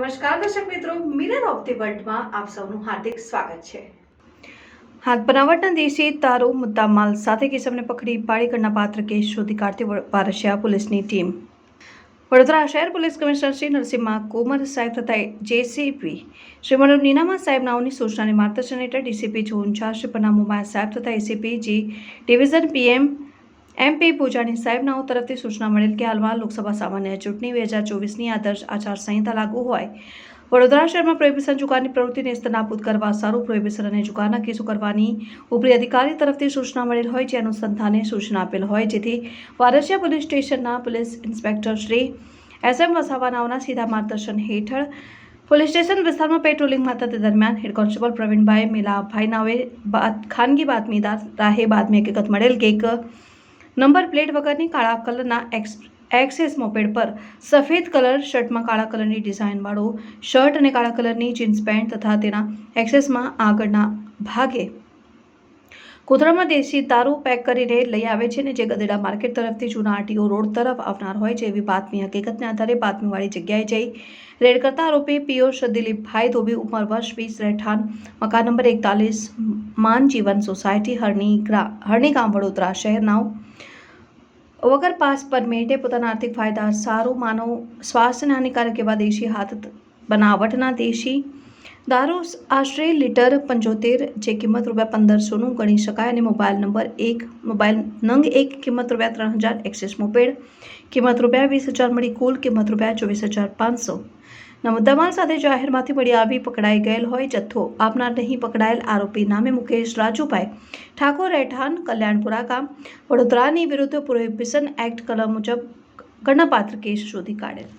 નમસ્કાર દર્શક મિત્રો મિરર ઓફ ધી વર્લ્ડમાં આપ સૌનું હાર્દિક સ્વાગત છે. હાથ બનાવટના દેશી તારો મુદ્દા માલ સાથે કિસમને પકડી પાળીકરના પાત્ર કેસ શોધી કાઢતી વ- પોલીસની ટીમ. વડોદરા શહેર પોલીસ કમિશનર શ્રી નરસિંહમાં કોમર સાહેબ તથા જેસીપી શ્રી મનોજ નીનામા સાહેબ નાઓની સૂચનાની માર્ગદર્શન હેઠળ ડીસીપી ઝોન ચાર શ્રી પનામુમાયા સાહેબ તથા ACP G division PM MP પૂજાની સાહેબનાઓ તરફથી સૂચના મળેલ કે હાલમાં લોકસભા સામાન્ય ચૂંટણી બે હજાર ચોવીસની આદર્શ આચારસંહિતા લાગુ હોય. વડોદરા શહેરમાં પ્રોહિબિશન જુગારની પ્રવૃત્તિને નેસ્ત કરવા સારું પ્રોહિબિશન અને જુગારના કેસો કરવાની ઉપરી અધિકારી તરફથી સૂચના મળેલ હોય જે અનુસંધાને સૂચના આપેલ હોય જેથી વારસિયા પોલીસ સ્ટેશનના police inspector Shri S M વસાવાનાઓના સીધા માર્ગદર્શન હેઠળ પોલીસ સ્ટેશન વિસ્તારમાં પેટ્રોલિંગમાં હતા દરમિયાન હેડ કોન્સ્ટેબલ પ્રવીણભાઈ મેલાભાઈ નાવે ખાનગી બાતમીદાર રાહે બાદમી હકીકત મળેલ કે એક નંબર પ્લેટ વગરની કાળા કલરના એક્સ, એક્સેસ મોપેડ પર સફેદ કલર શર્ટમાં કાળા કલરની ડિઝાઇનવાળો શર્ટ અને કાળા કલરની જીન્સ પેન્ટ તથા તેના એક્સેસમાં આગળના ભાગે કોથળામાં દેશી દારૂ પેક કરીને લઈ આવે છે ને જે ગદેડા માર્કેટ તરફથી જૂના આરટીઓ રોડ તરફ આવનાર હોય છે એવી બાતમી હકીકતને આધારે બાતમીવાળી જગ્યાએ જઈ રેડ કરતા આરોપી પિયુષ દિલીપભાઈ ધોબી ઉંમર વર્ષ વીસ, રહેઠાણ, મકાન નંબર એકતાલીસ માન જીવન સોસાયટી હરણી હરણી ગામ વડોદરા શહેરના વગર પાસ પરમિટે પોતાના આર્થિક ફાયદા સારું માનવ સ્વાસ્થ્યને હાનિકારક એવા દેશી હાથ બનાવટના દેશી દારૂ આશરે લીટર પંચોતેર જે કિંમત રૂપિયા પંદરસોનું ગણી શકાય અને મોબાઈલ નંબર એક, મોબાઈલ નંગ એક કિંમત રૂપિયા ત્રણ હજાર, એક્સિસ મોપેડ કિંમત રૂપિયા વીસ હજાર મળી કુલ કિંમત રૂપિયા ચોવીસ હજાર પાંચસો. ના, મુદ્દામાલ સાથે જાહેરમાંથી મળી આવી પકડાઈ ગયેલ હોય જથ્થો આપનાર નહીં પકડાયેલ આરોપી નામે મુકેશ રાજુભાઈ ઠાકોર રહેઠાણ કલ્યાણપુરા ગામ. વડોદરાની વિરુદ્ધ પ્રોહિબિશન એક્ટ કલમ મુજબ ગણપાત્ર કેસ શોધી કાઢેલ.